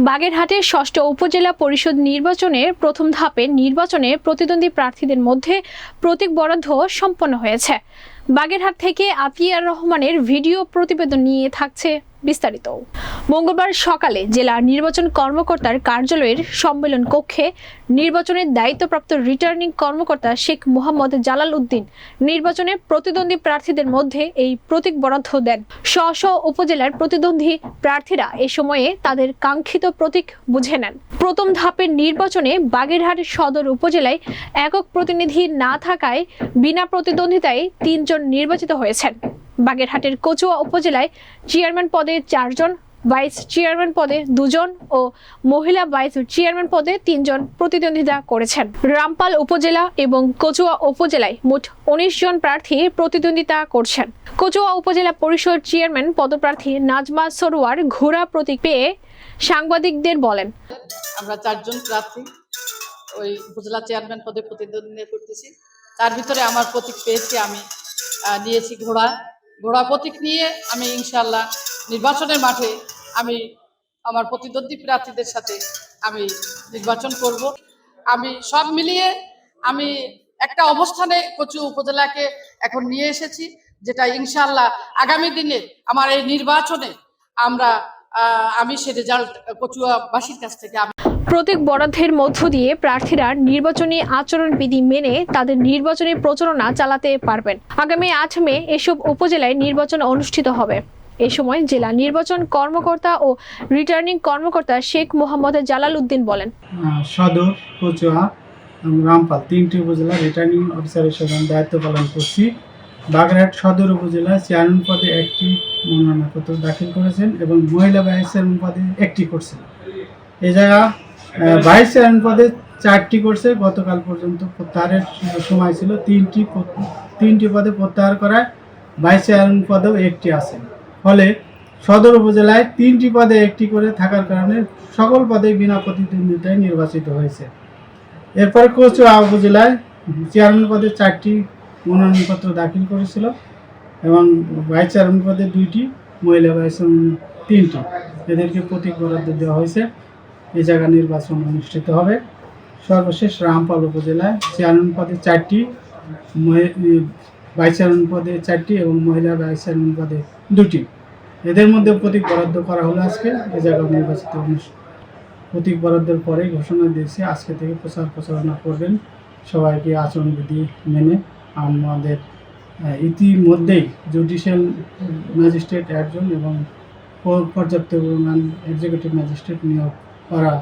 বাগেরহাটের ষষ্ঠ উপজেলা পরিষদ নির্বাচনের প্রথম ধাপে নির্বাচনে প্রতিদ্বন্দ্বী প্রার্থীদের মধ্যে প্রতীক বরাদ্দ সম্পন্ন হয়েছে। বাগেরহাট থেকে আতিয়ার রহমানের ভিডিও প্রতিবেদন নিয়ে থাকছে বিস্তারিত। মঙ্গলবার সকালে জেলা নির্বাচন কর্মকর্তার কার্যালয়ের সম্মেলন কক্ষে নির্বাচনের দায়িত্বপ্রাপ্ত রিটার্নিং কর্মকর্তা শেখ মোহাম্মদ জালাল উদ্দিন নির্বাচনে প্রতিদ্বন্দ্বী প্রার্থীদের মধ্যে এই প্রতীক বরাদ্দ দেন। স্ব স্ব উপজেলার প্রতিদ্বন্দ্বী প্রার্থীরা এ সময়ে তাদের কাঙ্ক্ষিত প্রতীক বুঝে নেন। প্রথম ধাপের নির্বাচনে বাগেরহাট সদর উপজেলায় একক প্রতিনিধি না থাকায় বিনা প্রতিদ্বন্দ্বিতায় তিনজন নির্বাচিত হয়েছেন। বাগেরহাটের কচুয়া উপজেলায় চেয়ারম্যান পদে চারজন ভাইস চেয়ারম্যান পদে দুজন ও মহিলা ভাইস চেয়ারম্যান পদে তিনজন প্রতিদ্বন্দ্বিতা করেছেন। রামপাল উপজেলা এবং কচুয়া উপজেলায় মোট উনিশ জন প্রার্থী প্রতিদ্বন্দ্বিতা করছেন। কচুয়া উপজেলা পরিষদ চেয়ারম্যান পদপ্রার্থী নাজমা সরোয়ার ঘোড়া প্রতীক পেয়ে সাংবাদিকদের বলেন, আমরা চারজন প্রার্থী ওই উপজেলা চেয়ারম্যান পদে প্রতিদ্বন্দ্বিতা করতেছি। তার ভিতরে আমার প্রতীক পেয়েছি আমি নিয়েছি ঘোড়া। ঘোড়া প্রতীক নিয়ে আমি ইনশাল্লাহ নির্বাচনের মাঠে আমি আমার প্রতিদ্বন্দ্বী প্রার্থীদের সাথে আমি নির্বাচন করব। আমি সব মিলিয়ে আমি একটা অবস্থানে কচু উপজেলাকে এখন নিয়ে এসেছি, যেটা ইনশাল্লাহ আগামী দিনে আমার এই নির্বাচনে আমরা আমি সে রেজাল্ট কচুয়াবাসীর কাছ থেকে প্রতীক বরাদ্দের মধ্য দিয়ে প্রার্থীরা নির্বাচনী আচরণবিধি মেনে তাদের নির্বাচনী প্রচারণা চালাতে পারবেন। আগামী আট মে এসব উপজেলায় নির্বাচন অনুষ্ঠিত হবে। এ সময় জেলা নির্বাচন কর্মকর্তা ও রিটার্নিং কর্মকর্তা শেখ মোহাম্মদ জালাল উদ্দিন বলেন সদর কচুয়া রামপাল, তিনটি উপজেলা রিটার্নিং অফিসার হিসেবে দায়িত্ব পালন করছি। বাগেরহাট সদর উপজেলায় চেয়ারম্যান পদে একটি মনোনয়নপত্র দাখিল করেছেন এবং মহিলা ভাইস চেয়ারম্যান পদে একটি করছেন। এই জায়গা ভাইস চেয়ারম্যান পদে চারটি করছে। গতকাল পর্যন্ত প্রত্যাহারের সময় ছিল তিনটি তিনটি পদে প্রত্যাহার করায় ভাইস চেয়ারম্যান পদেও একটি আছে ফলে সদর উপজেলায় তিনটি পদে একটি করে থাকার কারণে সকল পদে বিনা প্রতিদ্বন্দ্বিতায় নির্বাচিত হয়েছে। এরপরে কচুয়া উপজেলায় চেয়ারম্যান পদে চারটি মনোনয়নপত্র দাখিল করেছিল এবং ভাইস চেয়ারম্যান পদে দুইটি, মহিলা ভাইস তিনটি। এদেরকে প্রতীক বরাদ্দ দেওয়া হয়েছে। এই জায়গা নির্বাচন অনুষ্ঠিত হবে। সর্বশেষ রামপাল উপজেলায় চেয়ারম্যান পদে চারটি ভাইস চেয়ারম্যান পদে চারটি এবং মহিলা ভাইস চেয়ারম্যান পদে দুটি। এদের মধ্যে প্রতীক বরাদ্দ করা হলো আজকে। এ জায়গা নির্বাচিত প্রতীক বরাদ্দের পরে ঘোষণা দিয়েছে, আজকে থেকে প্রচার প্রচারণা করবেন। সবাইকে আচরণবিধি মেনে আমাদের ইতিমধ্যেই জুডিশিয়াল ম্যাজিস্ট্রেট একজন এবং পর্যাপ্ত পরিমাণ এক্সিকিউটিভ ম্যাজিস্ট্রেট নিয়োগ করা